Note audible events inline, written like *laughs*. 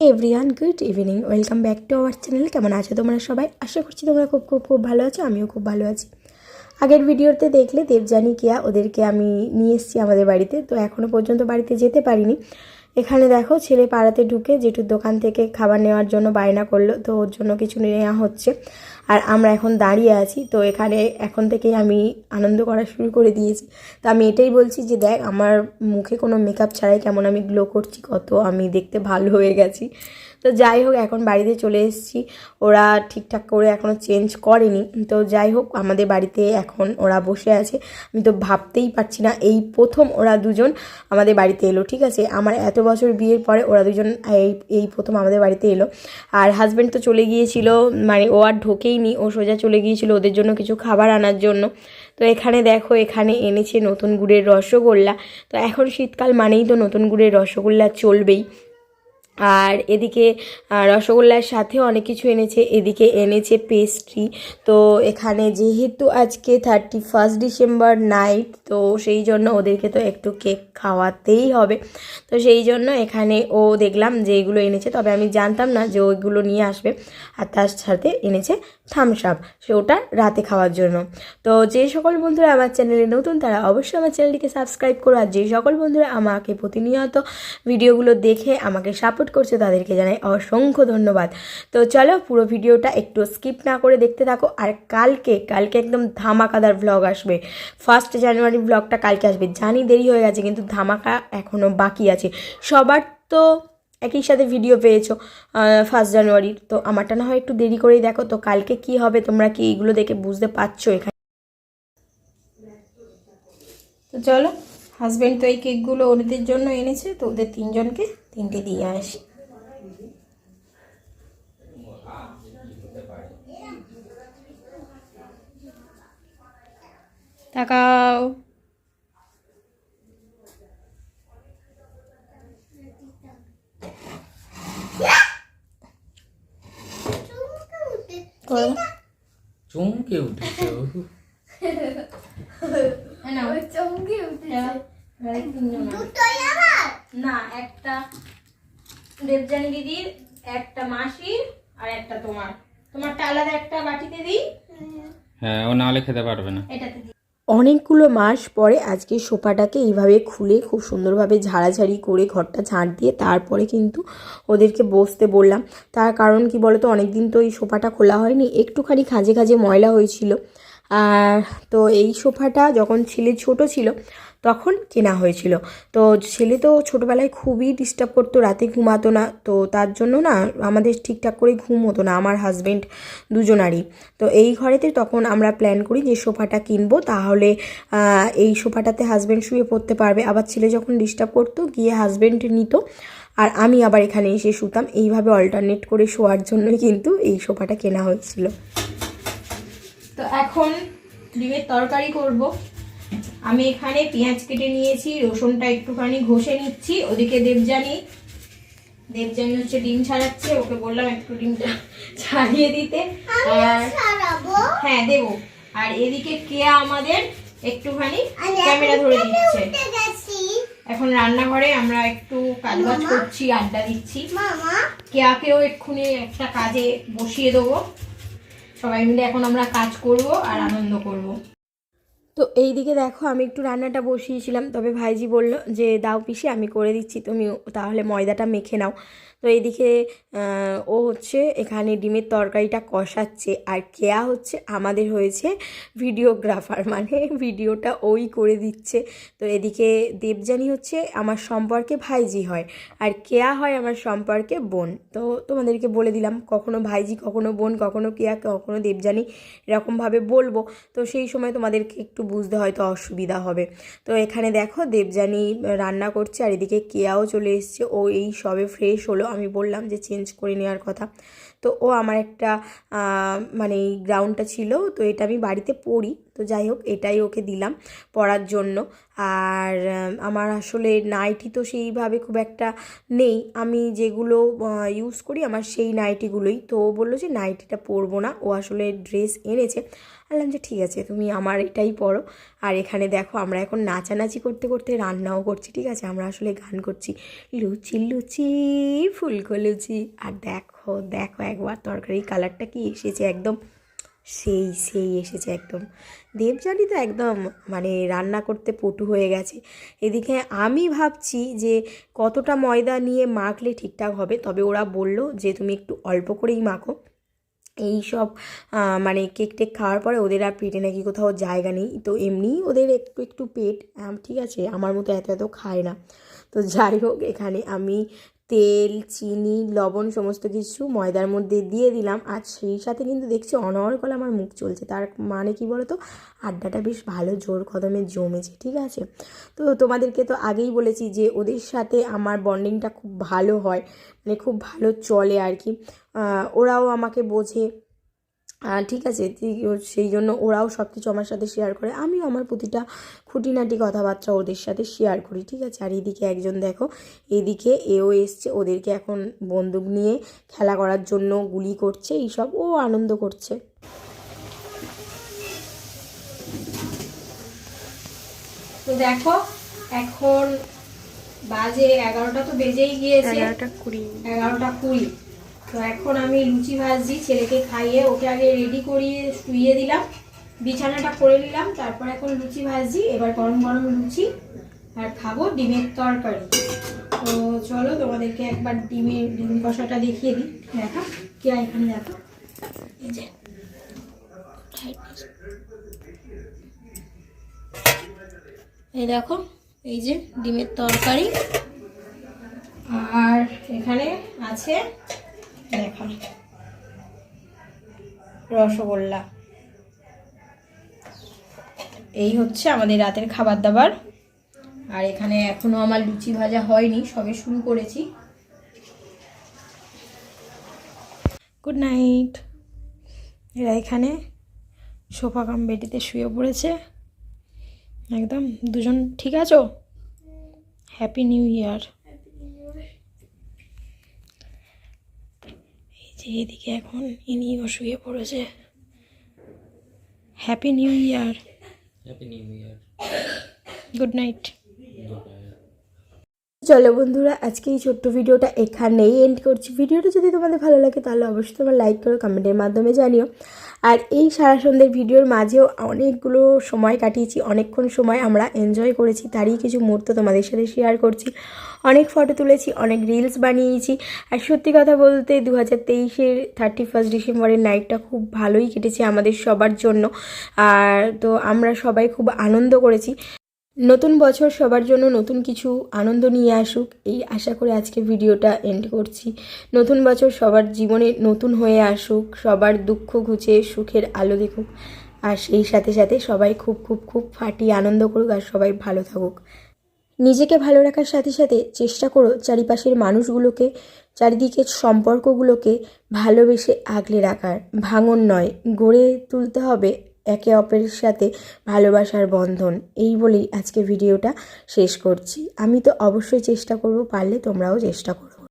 Everyone good evening. Welcome back to our channel. কেমন আছো তোমরা সবাই? আশা করছি তোমরা খুব খুব খুব ভালো আছো। আমিও খুব ভালো আছি। আগের ভিডিওতে দেখলে দেবজানি কেয়া, ওদেরকে আমি নিয়ে এসেছি আমাদের বাড়িতে। তো এখনও পর্যন্ত বাড়িতে যেতে পারিনি। এখানে দেখো ছেলে পাড়াতে ঢুকে জেঠুর দোকান থেকে খাবার নেওয়ার জন্য বায়না করল, তো ওর জন্য কিছু নেওয়া হচ্ছে। আর আমরা এখন দাঁড়িয়ে আছি, তো এখানে এখন থেকেই আমি আনন্দ করা শুরু করে দিয়েছি। তো আমি এটাই বলছি যে দেখ, আমার মুখে কোনো মেকআপ ছাড়াই কেমন আমি গ্লো করছি, কত আমি দেখতে ভালো হয়ে গেছি। তো যাই হোক, এখন বাড়িতে চলে এসেছি। ওরা ঠিকঠাক করে এখনও চেঞ্জ করেনি। তো যাই হোক, আমাদের বাড়িতে এখন ওরা বসে আছে। আমি তো ভাবতেই পারছি না, এই প্রথম ওরা দুজন আমাদের বাড়িতে এলো, ঠিক আছে? আমার এত বছর বিয়ের পরে ওরা দুজন এই এই প্রথম আমাদের বাড়িতে এলো। আর হাজব্যান্ড তো চলে গিয়েছিল মানে ও আর ঢোকেইনি ও সোজা চলে গিয়েছিল ওদের জন্য কিছু খাবার আনার জন্য। তো এখানে দেখো, এখানে এনেছে নতুন গুড়ের রসগোল্লা। তো এখন শীতকাল মানেই তো নতুন গুড়ের রসগোল্লা চলবেই। আর এদিকে রসগোল্লার সাথেও অনেক কিছু এনেছে। এদিকে এনেছে পেস্ট্রি তো এখানে যেহেতু আজকে থার্টি ফার্স্ট ডিসেম্বর নাইট তো সেই জন্য ওদেরকে তো একটু কেক খাওয়াতেই হবে। তো সেই জন্য এখানে ও দেখলাম যে এগুলো এনেছে। তবে আমি জানতাম না যে ওইগুলো নিয়ে আসবে। আর তার সাথে এনেছে থামস আপ সে ওটা রাতে খাওয়ার জন্য। তো যে সকল বন্ধুরা আমার চ্যানেলে নতুন, তারা অবশ্যই আমার চ্যানেলটিকে সাবস্ক্রাইব করো। আর যে সকল বন্ধুরা আমাকে প্রতিনিয়ত ভিডিওগুলো দেখে আমাকে সাপোর্ট করছে তাদেরকে জানাই অসংখ্য ধন্যবাদ। তো চলো পুরো ভিডিওটা একটু স্কিপ না করে দেখতে থাকো। আর কালকে কালকে একদম ধামাকাদার ভ্লগ আসবে। ফার্স্ট জানুয়ারি ব্লগটা কালকে আসবে। জানি দেরি হয়ে গেছে, কিন্তু ধামাকা এখনও বাকি আছে। সবার তো একই সাথে ভিডিও পেয়েছ ফার্স্ট জানুয়ারির তো আমারটা না হয় একটু দেরি করেই দেখো। তো কালকে কি হবে, তোমরা কি এইগুলো দেখে বুঝতে পারছ এখানে? তো চলো হাজব্যান্ড তো এই কেকগুলো ওদের জন্য এনেছে, তো ওদের তিনজনকে তিনটে দিয়ে আসি তাকাও করো চমকে উঠেছে ও। চমকে উঠেছে না একটা দেবজানী দিদির একটা মাসির আর একটা তোমার। তোমারটা আলাদা একটা বাটিতে দিই? হ্যাঁ ও নাহলে খেতে পারবে না। এটাতে দিই। অনেকগুলো মাস পরে আজকে সোফাটাকে এইভাবে খুলে খুব সুন্দরভাবে ঝাড়াঝাড়ি করে ঘরটা ঝাড় দিয়ে তারপরে কিন্তু ওদেরকে বসতে বললাম। তার কারণ কি বলতো অনেক দিন তো এই সোফাটা খোলা হয়নি একটুখানি খাঁজে খাঁজে ময়লা হয়েছিল। আর তো এই সোফাটা যখন ছেলে ছোট ছিল তখন কেনা হয়েছিল। তো ছেলে তো ছোটোবেলায় খুবই ডিস্টার্ব করতো, রাতে ঘুমাতো না। তো তার জন্য না আমাদের ঠিকঠাক করে ঘুম হতো না, আমার হাজব্যান্ড দুজনারই। তো এই ঘরেতে তখন আমরা প্ল্যান করি যে সোফাটা কিনবো, তাহলে এই সোফাটাতে হাজব্যান্ড শুয়ে পড়তে পারবে। আবার ছেলে যখন ডিস্টার্ব করতো, গিয়ে হাজবেন্ড নিত। আর আমি আবার এখানে এসে শুতাম। এইভাবে অল্টারনেট করে শোয়ার জন্যই কিন্তু এই সোফাটা কেনা হচ্ছিল তো এখন ডিমের তরকারি করব। আমি এখানে পেঁয়াজ কেটে নিয়েছি রসুনটা একটুখানি ঘষে নিচ্ছি ওদিকে দেবজানি দেবজানি হচ্ছে ডিম ছাড়াচ্ছে ওকে বললাম একটু ডিমটা *laughs* ছাড়িয়ে দিতে। আর হ্যাঁ দেব। আর এদিকে কেয়া আমাদের একটুখানি ক্যামেরা ধরে দিচ্ছে। এখন রান্নাঘরে আমরা একটু কাজ কাজবাজ করছি আড্ডা দিচ্ছি। কেয়াকেও এক্ষুনি একটা কাজে বসিয়ে দেবো। সবাই মিলে এখন আমরা কাজ করব আর আনন্দ করব। তো এই দিকে দেখো, আমি একটু রান্নাটা বসিয়েছিলাম। তবে ভাইজি বলল যে, দাও পিসি, আমি করে দিচ্ছি, তুমি তাহলে ময়দাটা মেখে নাও। তো এইদিকে ও হচ্ছে এখানে ডিমের তরকারিটা কষাচ্ছে, আর কেয়া হচ্ছে আমাদের হয়েছে ভিডিওগ্রাফার। মানে ভিডিওটা ওই করে দিচ্ছে। তো এদিকে দেবজানি হচ্ছে আমার সম্পর্কে ভাইজি হয়, আর কেয়া হয় আমার সম্পর্কে বোন। তো তোমাদেরকে বলে দিলাম, কখনো ভাইজি, কখনো বোন, কখনো কেয়া, কখনো দেবজানি এরকমভাবে বলব। তো সেই সময় তোমাদেরকে একটু বুঝতে হয়তো অসুবিধা হবে। তো এখানে দেখো দেবযানী রান্না করছে আর এদিকে কেয়াও চলে এসছে। ও এই সবে ফ্রেশ হলো। আমি বললাম যে চেঞ্জ করে নেওয়ার কথা। তো ও আমার একটা মানে গ্রাউন্ডটা ছিল। তো এটা আমি বাড়িতে পড়ি। তো যাই হোক, এটাই ওকে দিলাম পড়ার জন্য। আর আমার আসলে নাইটি তো সেইভাবে খুব একটা নেই। আমি যেগুলো ইউজ করি আমার সেই নাইটিগুলোই তো ও বলল যে নাইটিটা পরবো না। ও আসলে ড্রেস এনেছে। বললাম যে ঠিক আছে, তুমি আমার এটাই পরো আর এখানে দেখো, আমরা এখন নাচানাচি করতে করতে রান্নাও করছি, ঠিক আছে? আমরা আসলে গান করছি। লুচি লুচি, ফুলকো লুচি। আর দেখো দেখো একবার তরকারি কালারটা কি এসেছে একদম। সেই সেই এসেছে একদম। দেবজানি তো একদম মানে রান্না করতে পটু হয়ে গেছে। এদিকে আমি ভাবছি যে কতটা ময়দা নিয়ে মাখলে ঠিকঠাক হবে, তবে ওরা বলল যে তুমি একটু অল্প করেই মাখো। এই সব মানে কেক টেক খাওয়ার পরে ওদের আর পেটে নাকি কোথাও জায়গা নেই। তো এমনিই ওদের একটু একটু পেট ঠিক আছে, আমার মতো এত এত খায় না। তো যাই হোক, এখানে আমি তেল, চিনি, লবণ সমস্ত কিছু ময়দার মধ্যে দিয়ে দিলাম। আর সেই সাথে কিন্তু দেখছি অনর্গল আমার মুখ চলছে। তার মানে কি বলো তো আড্ডাটা বেশ ভালো জোর কদমে জমেছে, ঠিক আছে? তো তোমাদেরকে তো আগেই বলেছি যে ওদের সাথে আমার বন্ডিংটা খুব ভালো হয়। মানে খুব ভালো চলে আর কি। ওরাও আমাকে বোঝে। ঠিক আছে সেই জন্য ওরাও সব কিছু আমার সাথে শেয়ার করে আমিও আমার প্রতিটা খুঁটিনাটি কথাবার্তা ওদের সাথে শেয়ার করি ঠিক আছে? আর এদিকে একজন দেখো এদিকে এও এসছে ওদেরকে এখন বন্দুক নিয়ে খেলা করার জন্য গুলি করছে এইসব ও আনন্দ করছে। তো দেখো এখন বাজে এগারোটা তো বেজেই গিয়েছে। এগারোটা কুড়ি। এগারোটা কুড়ি। তো এখন আমি লুচি ভাজছি, ছেলেকে খাইয়ে ওকে আগে রেডি করিয়ে শুইয়ে দিলাম, বিছানাটা করে নিলাম, তারপর এখন লুচি ভাজছি, এবার গরম গরম লুচি আর খাব ডিমের তরকারি। তো চলো তোমাদেরকে একবার ডিমের ডিম কষাটা দেখিয়ে দিই। দেখা, কে এখানে দেখো। এই যে। এই দেখো, এই যে ডিমের তরকারি। আর এখানে আছে দেখো। রসগোল্লা। এই হচ্ছে আমাদের রাতের খাবার দাবার আর এখানে এখনও আমার লুচি ভাজা হয়নি, সবে শুরু করেছি। গুড নাইট এরা এখানে সোফা কাম বেডিতে শুয়ে পড়েছে। একদম দুজন, ঠিক আছো? হ্যাপি নিউ ইয়ার এই যে এদিকে এখন ইনি শুয়ে পড়েছে। Happy new year happy new year good night চলো বন্ধুরা আজকে এই ছোট্ট ভিডিওটা এখানেই এন্ড করছি। ভিডিওটা যদি তোমাদের ভালো লাগে তাহলে অবশ্যই তোমার লাইক করো কমেন্টের মাধ্যমে জানিও। আর এই সারা সন্ধ্যের ভিডিওর মাঝেও অনেকগুলো সময় কাটিয়েছি, অনেকক্ষণ সময় আমরা এনজয় করেছি, তারই কিছু মুহূর্ত তোমাদের সাথে শেয়ার করছি। অনেক ফটো তুলেছি, অনেক রিলস বানিয়েছি। আর সত্যি কথা বলতে দু হাজার তেইশের থার্টি ফার্স্ট ডিসেম্বরের নাইটটা খুব ভালোই কেটেছে আমাদের সবার জন্য। আর তো আমরা সবাই খুব আনন্দ করেছি। নতুন বছর সবার জন্য নতুন কিছু আনন্দ নিয়ে আসুক, এই আশা করে আজকে ভিডিওটা এন্ড করছি। নতুন বছর সবার জীবনে নতুন হয়ে আসুক, সবার দুঃখ ঘুচে সুখের আলো দেখুক, আর সেই সাথে সাথে সবাই খুব খুব খুব ফাটিয়ে আনন্দ করুক আর সবাই ভালো থাকুক। নিজেকে ভালো রাখার সাথে সাথে চেষ্টা করো চারিপাশের মানুষগুলোকে চারিদিকের সম্পর্কগুলোকে ভালোবেসে আগলে রাখার। ভাঙন নয়, গড়ে তুলতে হবে একে অপরের সাথে ভালোবাসার বন্ধন। এই বলেই আজকে ভিডিওটা শেষ করছি। আমি তো অবশ্যই চেষ্টা করব, পারলে তোমরাও চেষ্টা করো।